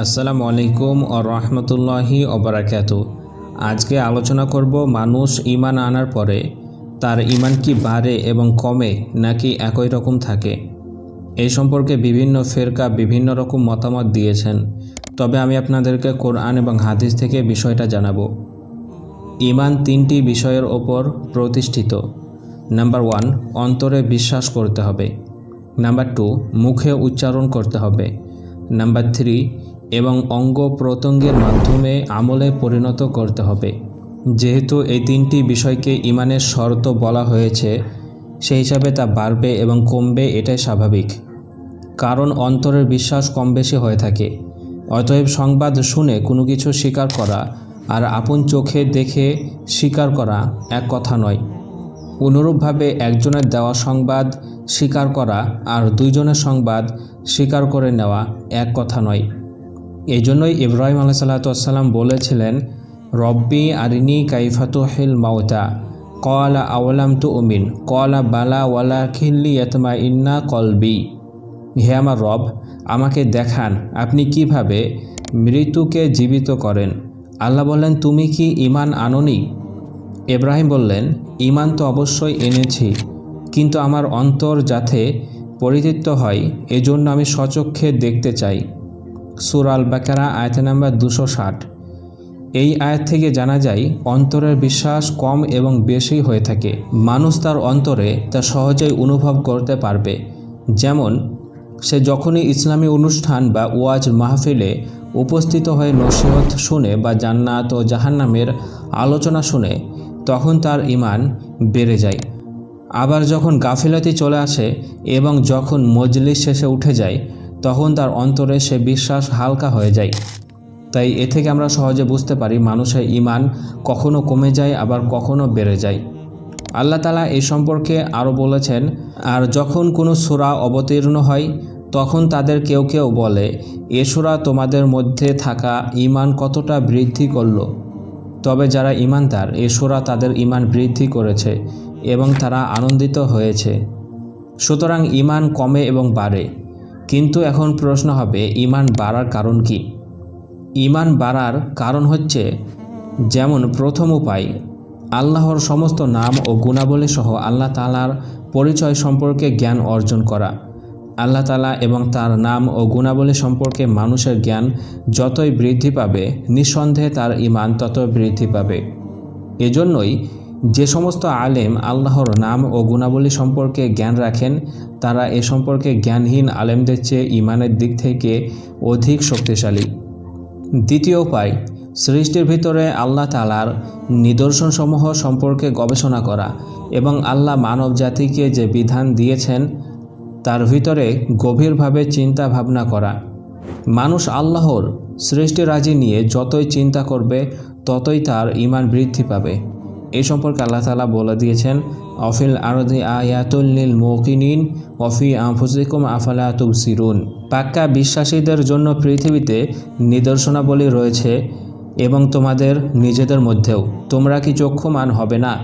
আসসালামু আলাইকুম ও রহমতুল্লাহি ওবরাকাত আজকে আলোচনা করব মানুষ ইমান আনার পরে তার ইমান কি বাড়ে এবং কমে নাকি একই রকম থাকে। এই সম্পর্কে বিভিন্ন ফেরকা বিভিন্ন রকম মতামত দিয়েছেন। তবে আমি আপনাদেরকে কোরআন এবং হাদিস থেকে বিষয়টা জানাব। ইমান তিনটি বিষয়ের ওপর প্রতিষ্ঠিত। নাম্বার ওয়ান, অন্তরে বিশ্বাস করতে হবে। নাম্বার টু, মুখে উচ্চারণ করতে হবে। নাম্বার থ্রি এবং অঙ্গ প্রত্যঙ্গের মাধ্যমে আমলে পরিণত করতে হবে। যেহেতু এই তিনটি বিষয়কে ইমানের শর্ত বলা হয়েছে, সেই হিসাবে তা বাড়বে এবং কমবে এটাই স্বাভাবিক। কারণ অন্তরের বিশ্বাস কম বেশি হয়ে থাকে। অতএব সংবাদ শুনে কোনো কিছু স্বীকার করা আর আপন চোখে দেখে স্বীকার করা এক কথা নয়। অনুরূপভাবে একজনের দেওয়া সংবাদ স্বীকার করা আর দুইজনের সংবাদ স্বীকার করে নেওয়া এক কথা নয়। এই জন্যই ইব্রাহিম আলাহ সাল্লাতাম বলেছিলেন, রব্বি আরিনি কাইফাতু হিল মাউতা। কলা আওয়ালাম তু উমিন কলা বালা ওয়ালা খিল্লি ইয়তমা ইন্না কলবি। হে আমার রব, আমাকে দেখান, আপনি কীভাবে মৃত্যুকে জীবিত করেন? আল্লাহ বললেন, তুমি কি ইমান আননি? ইব্রাহিম বললেন ইমান তো অবশ্যই এনেছি, কিন্তু আমার অন্তর যাতে পরিতৃপ্ত হয়, এজন্য আমি সচক্ষে দেখতে চাই। সুর আল বাকারা আয়ত নাম্বার দুশো ষাট। এই আয়াত থেকে জানা যায়, অন্তরের বিশ্বাস কম এবং বেশি হয়ে থাকে। মানুষ তার অন্তরে তা সহজেই অনুভব করতে পারবে। যেমন, সে যখনই ইসলামী অনুষ্ঠান বা ওয়াজ মাহফিলে উপস্থিত হয়ে নসিহত শুনে বা জান্নাত ও জাহান্নামের আলোচনা শুনে, তখন তার ইমান বেড়ে যায়। আবার যখন গাফিলতি চলে আসে এবং যখন মজলিস শেষে উঠে যায় তখন তার অন্তরে সে বিশ্বাস হালকা হয়ে যায়। তাই এ থেকে আমরা সহজে বুঝতে পারি মানুষের ইমান কখনো কমে যায়, আবার কখনো বেড়ে যায়। আল্লাহ তালা এই সম্পর্কে আরও বলেছেন, আর যখন কোনো সুরা অবতীর্ণ হয়, তখন তাদের কেউ কেউ বলে, এ সুরা তোমাদের মধ্যে থাকা ইমান কতটা বৃদ্ধি করল তবে যারা ইমানদার এ সুরা তাদের ইমান বৃদ্ধি করেছে এবং তারা আনন্দিত হয়েছে। সুতরাং ইমান কমে এবং বাড়ে। কিন্তু এখন প্রশ্ন হবে, ইমান বাড়ার কারণ কি? ইমান বাড়ার কারণ হচ্ছে, যেমন প্রথম উপায়, আল্লাহর সমস্ত নাম ও গুণাবলী সহ আল্লাহ তালার পরিচয় সম্পর্কে জ্ঞান অর্জন করা। আল্লাহ তালা এবং তার নাম ও গুণাবলী সম্পর্কে মানুষের জ্ঞান যতই বৃদ্ধি পাবে, নিঃসন্দেহে তার ইমান তত বৃদ্ধি পাবে। এজন্যই যে সমস্ত আলেম আল্লাহর নাম ও গুণাবলী সম্পর্কে জ্ঞান রাখেন, তারা এ সম্পর্কে জ্ঞানহীন আলেমদের চেয়ে ইমানের দিক থেকে অধিক শক্তিশালী। দ্বিতীয় উপায়, সৃষ্টির ভিতরে আল্লাহ তালার নিদর্শনসমূহ সম্পর্কে গবেষণা করা এবং আল্লাহ মানব জাতিকে যে বিধান দিয়েছেন, তার ভিতরে গভীরভাবে চিন্তা ভাবনা করা। মানুষ আল্লাহর সৃষ্টিরাজি নিয়ে যতই চিন্তা করবে, ততই তার ইমান বৃদ্ধি পাবে। এই সম্পর্কে আল্লাহ তালা বলে দিয়েছেন, অফিল আরদি আয়াতুল্লিল মৌকিনিন অফি আফুজিকুম আফালা তুবসিরুন। পাক্কা বিশ্বাসীদের জন্য পৃথিবীতে নিদর্শনাবলী রয়েছে এবং তোমাদের নিজেদের মধ্যেও। তোমরা কি চক্ষুমান হবে না?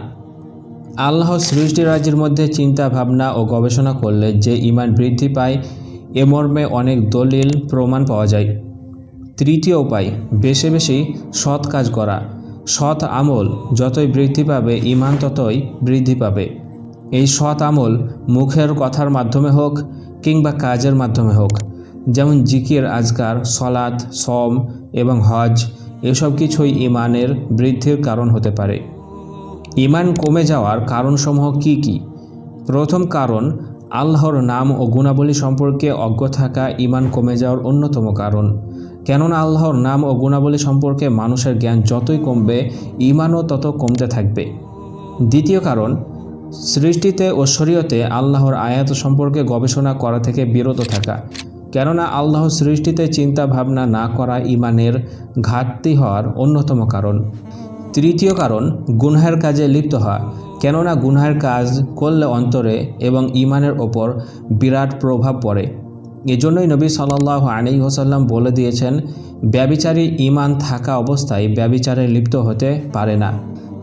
আল্লাহ সৃষ্টিরাজির মধ্যে চিন্তা, ভাবনা ও গবেষণা করলে যে ইমান বৃদ্ধি পায়, এ মর্মে অনেক দলিল প্রমাণ পাওয়া যায়। তৃতীয় উপায়, বেশি বেশি সৎ কাজ করা। সৎ আমল যতই বৃদ্ধি পাবে ইমান ততই বৃদ্ধি পাবে। এই সৎ আমল মুখের কথার মাধ্যমে হোক কিংবা কাজের মাধ্যমে হোক, যেমন জিকির, আজকার, সলাৎ সম এবং হজ, এসব কিছুই ইমানের বৃদ্ধির কারণ হতে পারে। ইমান কমে যাওয়ার কারণসমূহ কি কি? প্রথম কারণ, আল্লাহর নাম ও গুণাবলী সম্পর্কে অজ্ঞ থাকা ইমান কমে যাওয়ার অন্যতম কারণ। কেননা আল্লাহর নাম ও গুণাবলী সম্পর্কে মানুষের জ্ঞান যতই কমবে ইমানও তত কমতে থাকবে। দ্বিতীয় কারণ, সৃষ্টিতে ও শরীয়তে আল্লাহর আয়াত সম্পর্কে গবেষণা করা থেকে বিরত থাকা। কেননা আল্লাহ সৃষ্টিতে চিন্তা ভাবনা না করা ইমানের ঘাটতি হওয়ার অন্যতম কারণ। তৃতীয় কারণ, গুনহার কাজে লিপ্ত হওয়া। কেননা গুনহার কাজ করলে অন্তরে এবং ইমানের ওপর বিরাট প্রভাব পড়ে। এজন্যই নবী সাল্লাহ আলী হোসাল্লাম বলে দিয়েছেন, ব্যবিচারী ইমান থাকা অবস্থায় ব্যবিচারে লিপ্ত হতে পারে না।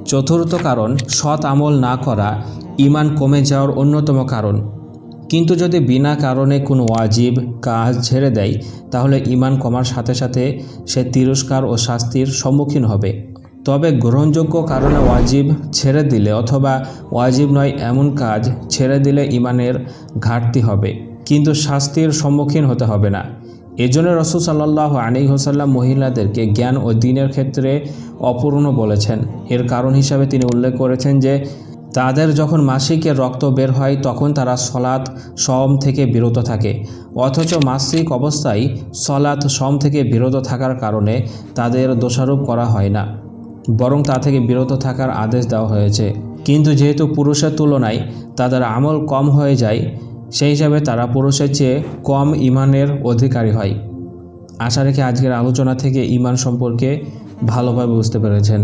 চতুর্থ কারণ, সৎ আমল না করা ইমান কমে যাওয়ার অন্যতম কারণ। কিন্তু যদি বিনা কারণে কোনো ওয়াজিব কাজ ছেড়ে দেয়, তাহলে ইমান কমার সাথে সাথে সে তিরস্কার ও শাস্তির সম্মুখীন হবে। তবে গ্রহণযোগ্য কারণে ওয়াজিব ছেড়ে দিলে অথবা ওয়াজিব নয়, এমন কাজ ছেড়ে দিলে ইমানের ঘাটতি হবে। কিন্তু শাস্তির সম্মুখীন হতে হবে না। এজন্য রসুল সাল্লাহ আলী হোসাল্লাম মহিলাদেরকে জ্ঞান ও দিনের ক্ষেত্রে অপূর্ণ বলেছেন। এর কারণ হিসাবে তিনি উল্লেখ করেছেন যে, তাদের যখন মাসিকের রক্ত বের হয়, তখন তারা সলাৎ সম থেকে বিরত থাকে। অথচ মাসিক অবস্থায় সলাৎ সম থেকে বিরত থাকার কারণে তাদের দোষারোপ করা হয় না, বরং তা থেকে বিরত থাকার আদেশ দেওয়া হয়েছে। কিন্তু যেহেতু পুরুষের তুলনায় তাদের আমল কম হয়ে যায় সেই হিসাবে তারা পুরুষের চেয়ে কম ইমানের অধিকারী হয়। আশা রেখে আজকের আলোচনা থেকে ইমান সম্পর্কে ভালোভাবে বুঝতে পেরেছেন।